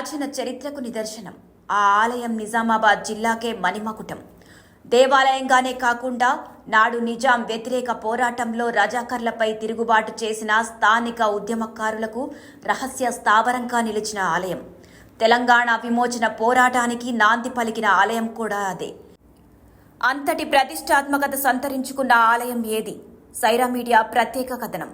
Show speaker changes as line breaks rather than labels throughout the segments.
ప్రాచీన చరిత్రకు నిదర్శనం. ఆ ఆలయం నిజామాబాద్ జిల్లాకే మణిమకుటం. దేవాలయంగానే కాకుండా నాడు నిజాం వ్యతిరేక పోరాటంలో రజాకర్లపై తిరుగుబాటు చేసిన స్థానిక ఉద్యమకారులకు రహస్య స్థావరంగా నిలిచిన ఆలయం. తెలంగాణ విమోచన పోరాటానికి నాంది పలికిన ఆలయం కూడా అదే. అంతటి ప్రతిష్టాత్మకత సంతరించుకున్న ఆలయం ఏది? సైరా మీడియా ప్రత్యేక కథనం.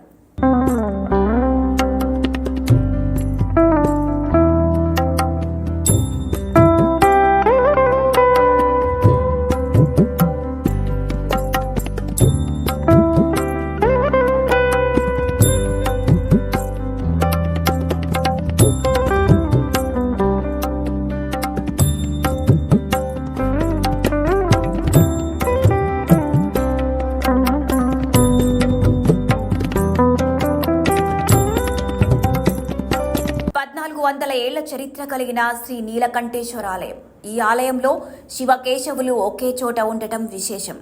చరిత్ర కలిగిన శ్రీ నీలకంఠేశ్వర ఆలయం ఈ ఆలయంలో శివకేశవులు ఒకే చోట ఉండటం విశేషం.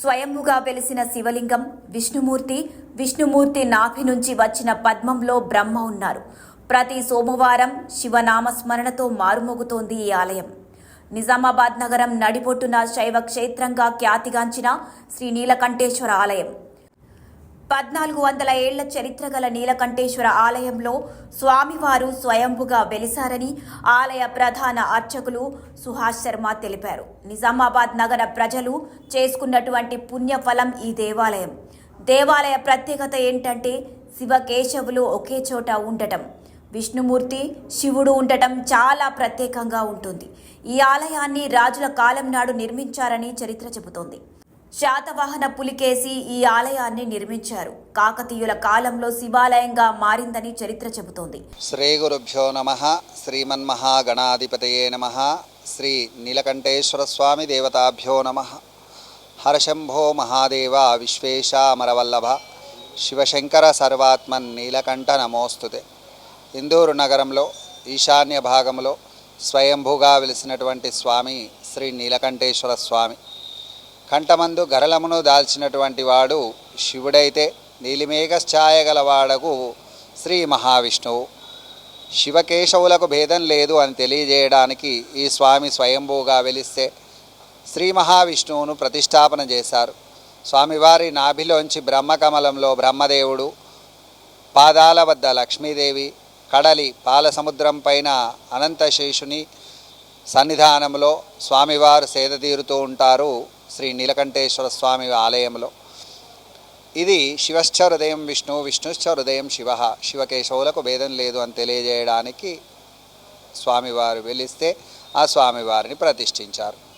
స్వయంభుగా వెలిసిన శివలింగం విష్ణుమూర్తి విష్ణుమూర్తి నాభి నుంచి వచ్చిన పద్మంలో బ్రహ్మ ఉన్నారు. ప్రతి సోమవారం శివనామస్మరణతో మారుమోగుతోంది ఈ ఆలయం. నిజామాబాద్ నగరం నడిపొట్టున శైవ క్షేత్రంగా ఖ్యాతిగాంచిన శ్రీ నీలకంఠేశ్వర ఆలయం. పద్నాలుగు వందల ఏళ్ళ చరిత్ర గల నీలకంఠేశ్వర ఆలయంలో స్వామివారు స్వయంభుగా వెలిసారని ఆలయ ప్రధాన అర్చకులు సుహాస్ శర్మ తెలిపారు. నిజామాబాద్ నగర ప్రజలు చేసుకున్నటువంటి పుణ్యఫలం ఈ దేవాలయం. దేవాలయ ప్రత్యేకత ఏంటంటే శివకేశవులు ఒకే చోట ఉండటం. విష్ణుమూర్తి శివుడు ఉండటం చాలా ప్రత్యేకంగా ఉంటుంది. ఈ ఆలయాన్ని రాజుల కాలం నాడు నిర్మించారని చరిత్ర చెబుతోంది. శాతవాహన పులికేసి ఈ ఆలయాన్ని నిర్మించారు. కాకతీయుల కాలంలో శివాలయంగా మారిందని చరిత్ర చెబుతోంది.
శ్రీ గురుభ్యో నమ. శ్రీమన్మహాగణాధిపతయే నమ. శ్రీ నీలకంఠేశ్వర స్వామి దేవతాభ్యో నమ. హరశంభో మహాదేవ విశ్వేశామరవల్లభ. శివశంకర సర్వాత్మన్ నీలకంఠ నమోస్తుతే. ఇందూరు నగరంలో ఈశాన్య భాగంలో స్వయంభూగా వెలిసినటువంటి స్వామి శ్రీ నీలకంఠేశ్వర స్వామి. కంఠమందు గరలమును దాల్చినటువంటి వాడు శివుడైతే నీలిమేఘ ఛాయ గలవాడకు శ్రీ మహావిష్ణువు. శివకేశవులకు భేదం లేదు అని తెలియజేయడానికి ఈ స్వామి స్వయంభూగా వెలిస్తే శ్రీ మహావిష్ణువును ప్రతిష్టాపన చేశారు. స్వామివారి నాభిలోంచి బ్రహ్మకమలంలో బ్రహ్మదేవుడు పాదాల వద్ద లక్ష్మీదేవి కడలి పాలసముద్రం పైన అనంతశేషుని సన్నిధానంలో స్వామివారు సేద తీరుతూ ఉంటారు శ్రీ నీలకంఠేశ్వర స్వామి ఆలయంలో. ఇది శివశ్చ హృదయం విష్ణు విష్ణుశ్చ హృదయం శివ శివకేశవులకు భేదం లేదు అని తెలియజేయడానికి స్వామివారు వెలిస్తే ఆ స్వామివారిని ప్రతిష్ఠించారు.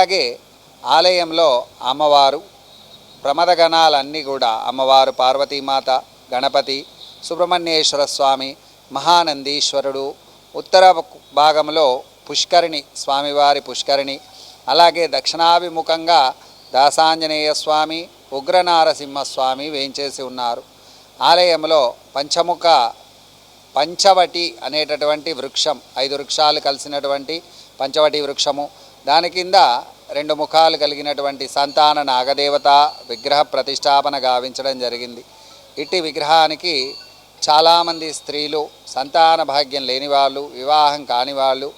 అలాగే ఆలయంలో అమ్మవారు ప్రమదగణాలన్నీ కూడా అమ్మవారు పార్వతీమాత గణపతి సుబ్రహ్మణ్యేశ్వర స్వామి మహానందీశ్వరుడు ఉత్తర భాగంలో పుష్కరిణి స్వామివారి పుష్కరిణి అలాగే దక్షిణాభిముఖంగా దాసాంజనేయ స్వామి ఉగ్రనారసింహస్వామి వేయించేసి ఉన్నారు. ఆలయంలో పంచముఖ పంచవటి అనేటటువంటి వృక్షం ఐదు వృక్షాలు కలిసినటువంటి పంచవటి వృక్షము దాని కింద రెండు ముఖాలు కలిగినటువంటి సంతాన నాగదేవత విగ్రహ ప్రతిష్టాపన గావించడం జరిగింది. ఇట్టి విగ్రహానికి చాలామంది స్త్రీలు సంతాన భాగ్యం లేని వాళ్ళు వివాహం కాని వాళ్ళు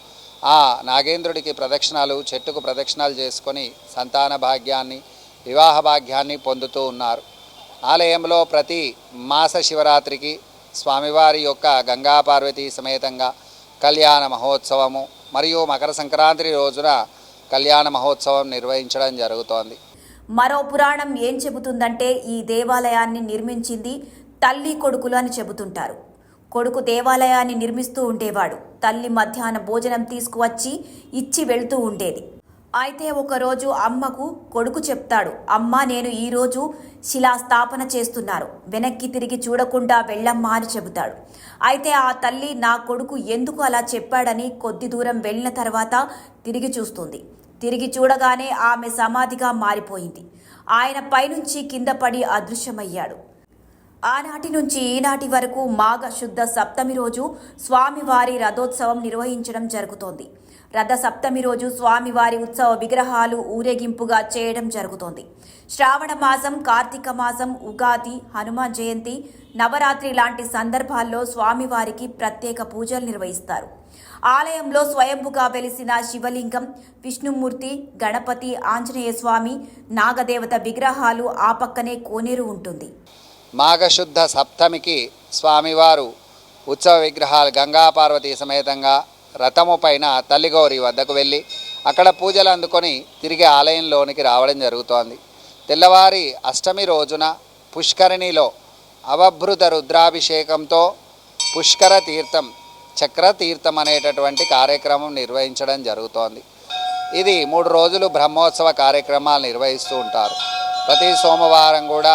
ఆ నాగేంద్రుడికి ప్రదక్షిణాలు చెట్టుకు ప్రదక్షిణాలు చేసుకొని సంతాన భాగ్యాన్ని వివాహ భాగ్యాన్ని పొందుతూ ఉన్నారు. ఆలయంలో ప్రతి మాస శివరాత్రికి స్వామివారి యొక్క గంగా పార్వతీ సమేతంగా కళ్యాణ మహోత్సవము మరియు మకర సంక్రాంతి రోజున కళ్యాణ మహోత్సవం నిర్వహించడం జరుగుతోంది.
మరో పురాణం ఏం చెబుతుందంటే ఈ దేవాలయాన్ని నిర్మించింది తల్లి కొడుకులు అని చెబుతుంటారు. కొడుకు దేవాలయాన్ని నిర్మిస్తూ ఉండేవాడు. తల్లి మధ్యాహ్న భోజనం తీసుకువచ్చి ఇచ్చి వెళ్తూ ఉండేది. అయితే ఒకరోజు అమ్మకు కొడుకు చెప్తాడు అమ్మ నేను ఈరోజు శిలాస్థాపన చేస్తున్నారు. వెనక్కి తిరిగి చూడకుండా వెళ్ళమ్మా అని చెబుతాడు. అయితే ఆ తల్లి నా కొడుకు ఎందుకు అలా చెప్పాడని కొద్ది దూరం వెళ్ళిన తర్వాత తిరిగి చూస్తుంది. తిరిగి చూడగానే ఆమె సమాధిగా మారిపోయింది. ఆయన పైనుంచి కింద పడి అదృశ్యమయ్యాడు. ఆనాటి నుంచి ఈనాటి వరకు మాఘ శుద్ధ సప్తమి రోజు స్వామివారి రథోత్సవం నిర్వహించడం జరుగుతోంది. రథ సప్తమి రోజు స్వామివారి ఉత్సవ విగ్రహాలు ఊరేగింపుగా చేయడం జరుగుతోంది. శ్రావణ మాసం కార్తీక మాసం ఉగాది హనుమాన్ జయంతి నవరాత్రి లాంటి సందర్భాల్లో స్వామివారికి ప్రత్యేక పూజలు నిర్వహిస్తారు. ఆలయంలో స్వయంభుగా వెలిసిన శివలింగం విష్ణుమూర్తి గణపతి ఆంజనేయ స్వామి నాగదేవత విగ్రహాలు ఆ పక్కనే కోనేరు ఉంటుంది.
మాఘశుద్ధ సప్తమికి స్వామివారు ఉత్సవ విగ్రహాలు గంగా పార్వతి సమేతంగా రథము పైన తల్లిగౌరి వద్దకు వెళ్ళి అక్కడ పూజలు అందుకొని తిరిగి ఆలయంలోనికి రావడం జరుగుతోంది. తెల్లవారి అష్టమి రోజున పుష్కరిణిలో అవభృత రుద్రాభిషేకంతో పుష్కర తీర్థం చక్ర తీర్థం అనేటటువంటి కార్యక్రమం నిర్వహించడం జరుగుతోంది. ఇది మూడు రోజులు బ్రహ్మోత్సవ కార్యక్రమాలు నిర్వహిస్తూ ఉంటారు. ప్రతి సోమవారం కూడా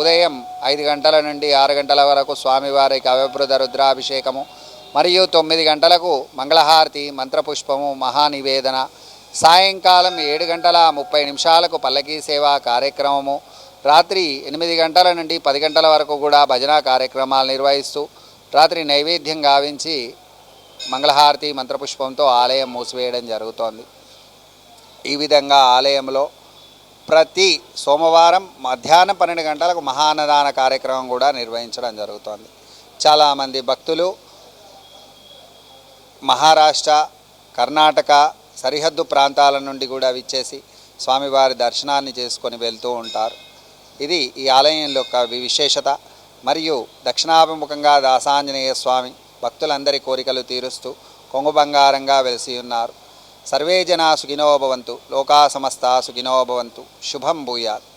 ఉదయం ఐదు గంటల నుండి ఆరు గంటల వరకు స్వామివారికి అవభృత రుద్రాభిషేకము మరియు తొమ్మిది గంటలకు మంగళహారతి మంత్రపుష్పము మహానివేదన సాయంకాలం ఏడు గంటల ముప్పై నిమిషాలకు పల్లకీ సేవా కార్యక్రమము రాత్రి ఎనిమిది గంటల నుండి పది గంటల వరకు కూడా భజన కార్యక్రమాలు నిర్వహిస్తూ రాత్రి నైవేద్యం గావించి మంగళహారతి మంత్రపుష్పంతో ఆలయం మూసివేయడం జరుగుతోంది. ఈ విధంగా ఆలయంలో ప్రతి సోమవారం మధ్యాహ్నం పన్నెండు గంటలకు మహాన్నదాన కార్యక్రమం కూడా నిర్వహించడం జరుగుతోంది. చాలామంది భక్తులు మహారాష్ట్ర కర్ణాటక సరిహద్దు ప్రాంతాల నుండి కూడా విచ్చేసి స్వామివారి దర్శనాన్ని చేసుకొని వెళ్తూ ఉంటారు. ఇది ఈ ఆలయం యొక్క విశేషత. మరియు దక్షిణాభిముఖంగా దాసాంజనేయ స్వామి భక్తులందరి కోరికలు తీరుస్తూ కొంగు బంగారంగా వెలిసి ఉన్నారు. సర్వే జనా సుఖినోభవంతు లోకా సమస్త సుఖినోభవంతు శుభం భూయాత్.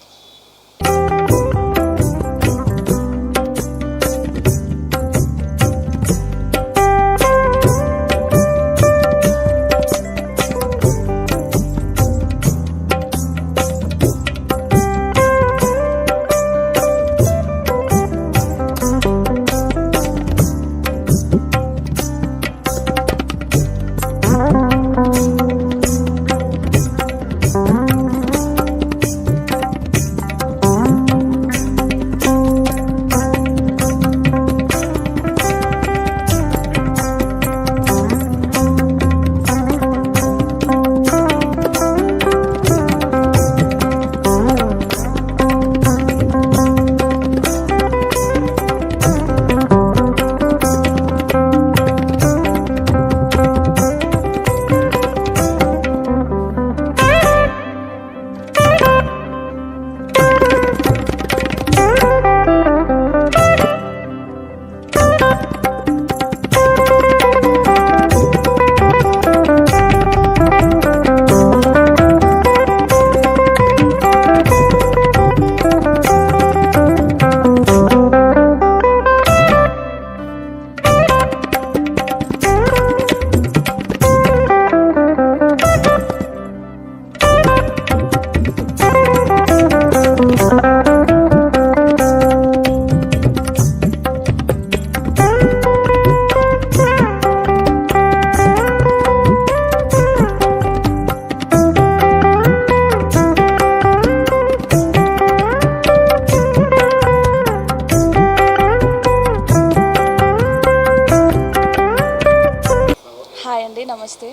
హాయ్ అండి నమస్తే.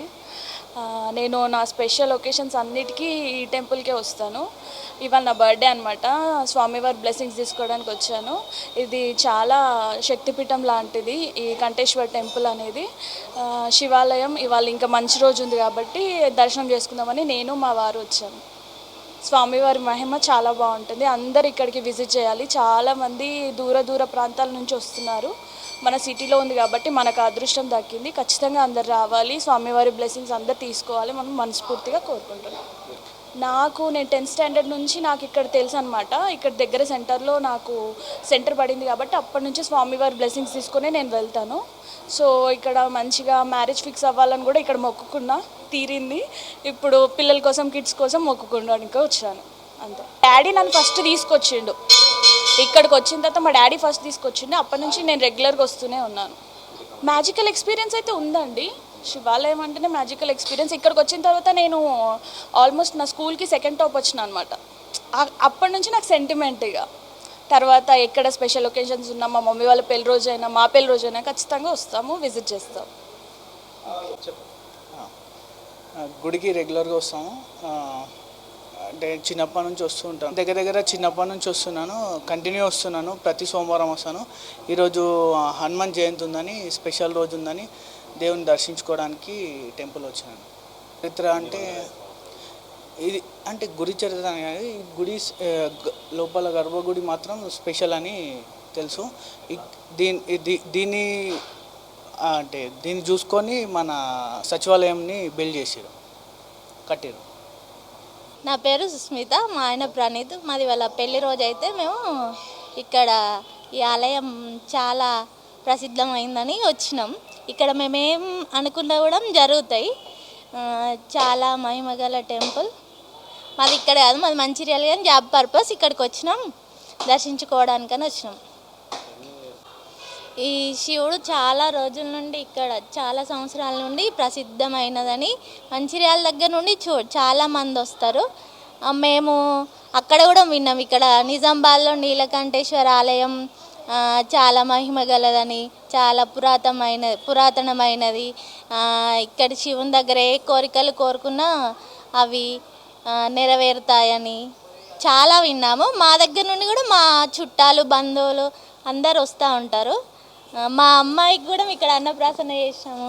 నేను నా స్పెషల్ ఒకేషన్స్ అన్నిటికీ ఈ టెంపుల్కే వస్తాను. ఇవాళ నా బర్త్డే అనమాట స్వామివారి బ్లెస్సింగ్స్ తీసుకోవడానికి వచ్చాను. ఇది చాలా శక్తిపీఠం లాంటిది ఈ కంటేశ్వర్ టెంపుల్ అనేది. శివాలయం ఇవాళ ఇంకా మంచి రోజు ఉంది కాబట్టి దర్శనం చేసుకుందామని నేను మా వారు వచ్చాను స్వామివారి మహిమ చాలా బాగుంటుంది. అందరు ఇక్కడికి విజిట్ చేయాలి. చాలామంది దూర దూర ప్రాంతాల నుంచి వస్తున్నారు. మన సిటీలో ఉంది కాబట్టి మనకు అదృష్టం దక్కింది. ఖచ్చితంగా అందరు రావాలి. స్వామివారి బ్లెస్సింగ్స్ అందరు తీసుకోవాలి. మనం మనస్ఫూర్తిగా కోరుకుంటున్నాం. నాకు నేను టెన్త్ స్టాండర్డ్ నుంచి నాకు ఇక్కడ తెలుసు అనమాట ఇక్కడ దగ్గర సెంటర్లో నాకు సెంటర్ పడింది కాబట్టి అప్పటి నుంచి స్వామివారి బ్లెస్సింగ్స్ తీసుకునే నేను వెళ్తాను. సో ఇక్కడ మంచిగా మ్యారేజ్ ఫిక్స్ అవ్వాలని కూడా ఇక్కడ మొక్కుకున్నా తీరింది. ఇప్పుడు పిల్లల కోసం కిడ్స్ కోసం మొక్కుకోవడానికి వచ్చాను. అంతే. డాడీ నన్ను ఫస్ట్ తీసుకొచ్చిండు. ఇక్కడికి వచ్చిన తర్వాత మా డాడీ ఫస్ట్ తీసుకొచ్చిండే అప్పటి నుంచి నేను రెగ్యులర్గా వస్తూనే ఉన్నాను. మ్యాజికల్ ఎక్స్పీరియన్స్ అయితే ఉందండి. శివాలయం అంటేనే మ్యాజికల్ ఎక్స్పీరియన్స్ ఇక్కడికి వచ్చిన తర్వాత నేను ఆల్మోస్ట్ నా స్కూల్కి సెకండ్ టాప్ వచ్చిన అనమాట అప్పటి నుంచి నాకు సెంటిమెంట్ ఇక. తర్వాత ఎక్కడ స్పెషల్ ఒకేషన్స్ ఉన్నా మా మమ్మీ వాళ్ళ పెళ్ళి రోజైనా మా పెళ్ళి రోజైనా ఖచ్చితంగా వస్తాము విజిట్ చేస్తాం
గుడికి రెగ్యులర్గా వస్తాము. అంటే చిన్నప్పటి నుంచి వస్తూ ఉంటాను. దగ్గర దగ్గర చిన్నప్పటి నుంచి వస్తున్నాను. కంటిన్యూ వస్తున్నాను. ప్రతి సోమవారం వస్తాను. ఈరోజు హనుమాన్ జయంతి ఉందని స్పెషల్ రోజు ఉందని దేవుని దర్శించుకోవడానికి టెంపుల్ వచ్చాను చరిత్ర అంటే ఇది అంటే గుడి చరిత్ర అని గుడి లోపల గర్భగుడి మాత్రం స్పెషల్ అని తెలుసు. దీని దీన్ని అంటే దీన్ని చూసుకొని మన సచివాలయంని బిల్డ్ చేసారు కట్టారు
నా పేరు సుస్మిత మా ఆయన ప్రణీత్. మాది వాళ్ళ పెళ్ళి రోజు అయితే మేము ఇక్కడ ఈ ఆలయం చాలా ప్రసిద్ధమైందని వచ్చినాం. ఇక్కడ మేమేం అనుకున్నా కూడా జరుగుతాయి. చాలా మహిమగల టెంపుల్. మాది ఇక్కడ కాదు మాది మంచిర్యాల కానీ జాబ్ పర్పస్ ఇక్కడికి వచ్చినాం. దర్శించుకోవడానికని వచ్చినాం. ఈ శివుడు చాలా రోజుల నుండి ఇక్కడ చాలా సంవత్సరాల నుండి ప్రసిద్ధమైనదని మంచిర్యాల దగ్గర నుండి చూ చాలా మంది వస్తారు. మేము అక్కడ కూడా విన్నాం. ఇక్కడ నిజామాబాద్లో నీలకంఠేశ్వర ఆలయం చాలా మహిమ గలదని చాలా పురాతనమైన పురాతనమైనది. ఇక్కడ శివుని దగ్గర ఏ కోరికలు కోరుకున్నా అవి నెరవేరుతాయని చాలా విన్నాము. మా దగ్గర నుండి కూడా మా చుట్టాలు బంధువులు అందరు వస్తూ ఉంటారు. మా అమ్మాయికి కూడా ఇక్కడ అన్నప్రాసన చేసాము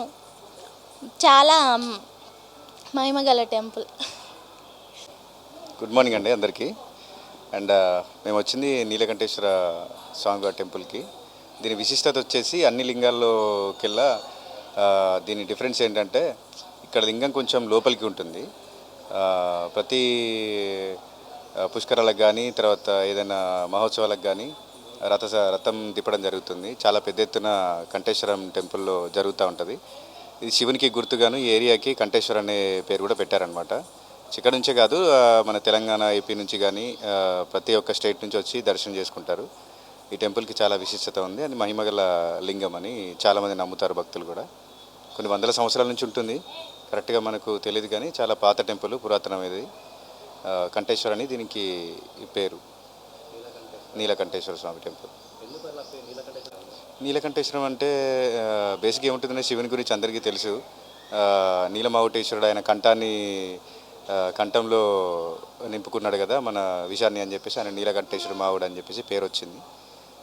చాలా మహిమగల టెంపుల్.
గుడ్ మార్నింగ్ అండి అందరికీ. అండ్ మేము వచ్చింది నీలకంఠేశ్వర స్వామివారి టెంపుల్కి. దీని విశిష్టత వచ్చేసి అన్ని లింగాల్లోకెల్లా దీని డిఫరెన్స్ ఏంటంటే ఇక్కడ లింగం కొంచెం లోపలికి ఉంటుంది. ప్రతి పుష్కరాలకు కానీ తర్వాత ఏదైనా మహోత్సవాలకు కానీ రథ రథం తిప్పడం జరుగుతుంది. చాలా పెద్ద ఎత్తున కంఠేశ్వరం టెంపుల్లో జరుగుతూ ఉంటుంది. ఇది శివునికి గుర్తుగాను ఈ ఏరియాకి కంఠేశ్వర అనే పేరు కూడా పెట్టారనమాట ఇక్కడ నుంచే కాదు మన తెలంగాణ ఏపీ నుంచి కానీ ప్రతి ఒక్క స్టేట్ నుంచి వచ్చి దర్శనం చేసుకుంటారు. ఈ టెంపుల్కి చాలా విశిష్టత ఉంది. అది మహిమగల లింగం అని చాలామంది నమ్ముతారు భక్తులు కూడా. కొన్ని వందల సంవత్సరాల నుంచి ఉంటుంది. కరెక్ట్గా మనకు తెలియదు కానీ చాలా పాత టెంపుల్ పురాతనమైనది. కంఠేశ్వర కంఠేశ్వర్ అని దీనికి పేరు. నీలకంఠేశ్వర స్వామి టెంపుల్. నీలకంఠేశ్వరం అంటే బేసిక్ ఏముంటుందంటే శివుని గురించి అందరికీ తెలుసు. నీలమావుటేశ్వరుడు ఆయన కంఠాన్ని కంఠంలో నింపుకున్నాడు కదా మన విషాన్ని అని చెప్పేసి ఆయన నీలకంఠేశ్వర మావుడు అని చెప్పేసి పేరు వచ్చింది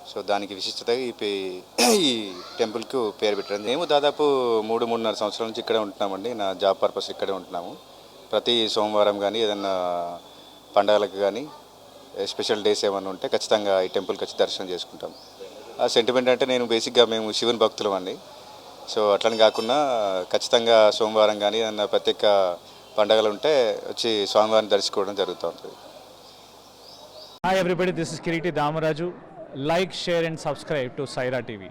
సో దానికి విశిష్టత ఈ పే ఈ టెంపుల్కు పేరు పెట్టడం. మేము దాదాపు మూడు మూడున్నర సంవత్సరాల నుంచి ఇక్కడే ఉంటున్నామండి. నా జాబ్ పర్పస్ ఇక్కడే ఉంటున్నాము. ప్రతి సోమవారం కానీ ఏదన్నా పండగలకు కానీ స్పెషల్ డేస్ ఏమైనా ఉంటే ఖచ్చితంగా ఈ టెంపుల్కి వచ్చి దర్శనం చేసుకుంటాం. ఆ సెంటిమెంట్ అంటే నేను బేసిక్గా మేము శివుని భక్తులం అండి. సో అట్లని కాకుండా ఖచ్చితంగా సోమవారం కానీ ఏదన్నా ప్రత్యేక పండగలు ఉంటే వచ్చి స్వామివారిని దర్శించుకోవడం జరుగుతూ ఉంటుంది.
Hi this is Kireeti Damaraju like share and subscribe to to TV